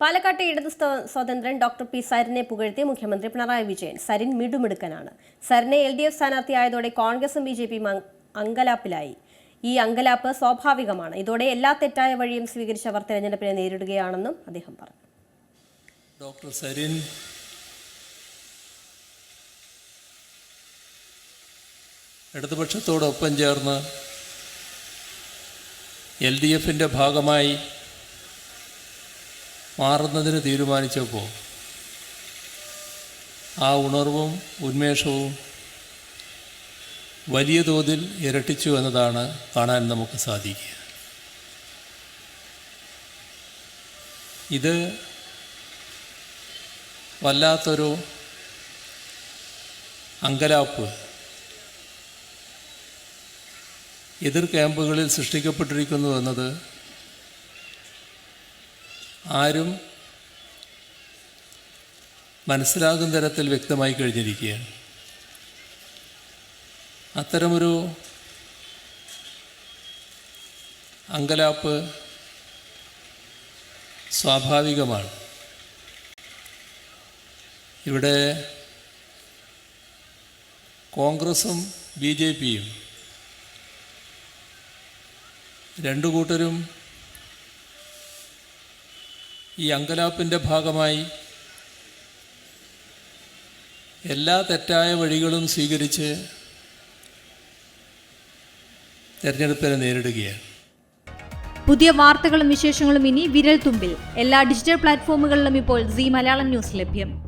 പാലക്കാട്ടെ ഇടതു സ്വതന്ത്രൻ doctor P സരിനെ പുകഴ്ത്തി മുഖ്യമന്ത്രി പിണറായി വിജയൻ. സരിൻ മിടുമിടുക്കനാണ്. സരിനെ എൽ ഡി എഫ് സ്ഥാനാർത്ഥിയായതോടെ കോൺഗ്രസും ബി ജെ പിയും അങ്കലാപ്പിലായി. ഈ അങ്കലാപ്പ് സ്വാഭാവികമാണ്. ഇതോടെ എല്ലാ തെറ്റായ വഴിയും സ്വീകരിച്ചവർ തെരഞ്ഞെടുപ്പിനെ നേരിടുകയാണെന്നും അദ്ദേഹം പറഞ്ഞു. ഡോക്ടർ സരിൻ ഇടതുപക്ഷത്തോടൊപ്പം ചേർന്ന് എൽ ഡി എഫിന്റെ ഭാഗമായി മാറുന്നതിന് തീരുമാനിച്ചപ്പോൾ ആ ഉണർവും ഉന്മേഷവും വലിയ തോതിൽ ഇരട്ടിച്ചു എന്നതാണ് കാണാൻ നമുക്ക് സാധിക്കുക. ഇത് വല്ലാത്തൊരു അങ്കലാപ്പ്. എതിർ ക്യാമ്പുകളിൽ സൃഷ്ടിക്കപ്പെട്ടിരിക്കുന്നു എന്നത് ആരും മനസ്സിലാകുന്ന തരത്തിൽ വ്യക്തമായി കഴിഞ്ഞിരിക്കുകയാണ്. അത്തരമൊരു അങ്കലാപ്പ് സ്വാഭാവികമാണ്. ഇവിടെ കോൺഗ്രസും ബി ജെ പിയും രണ്ടു കൂട്ടരും ഈ അങ്കലാപ്പിന്റെ ഭാഗമായി എല്ലാ തെറ്റായ വഴികളും സ്വീകരിച്ച് തെരഞ്ഞെടുപ്പിനെ നേരിടുകയാണ്. പുതിയ വാർത്തകളും വിശേഷങ്ങളും ഇനി വിരൽ തുമ്പിൽ എല്ലാ ഡിജിറ്റൽ പ്ലാറ്റ്ഫോമുകളിലും ഇപ്പോൾ സി മലയാളം ന്യൂസ് ലഭ്യം.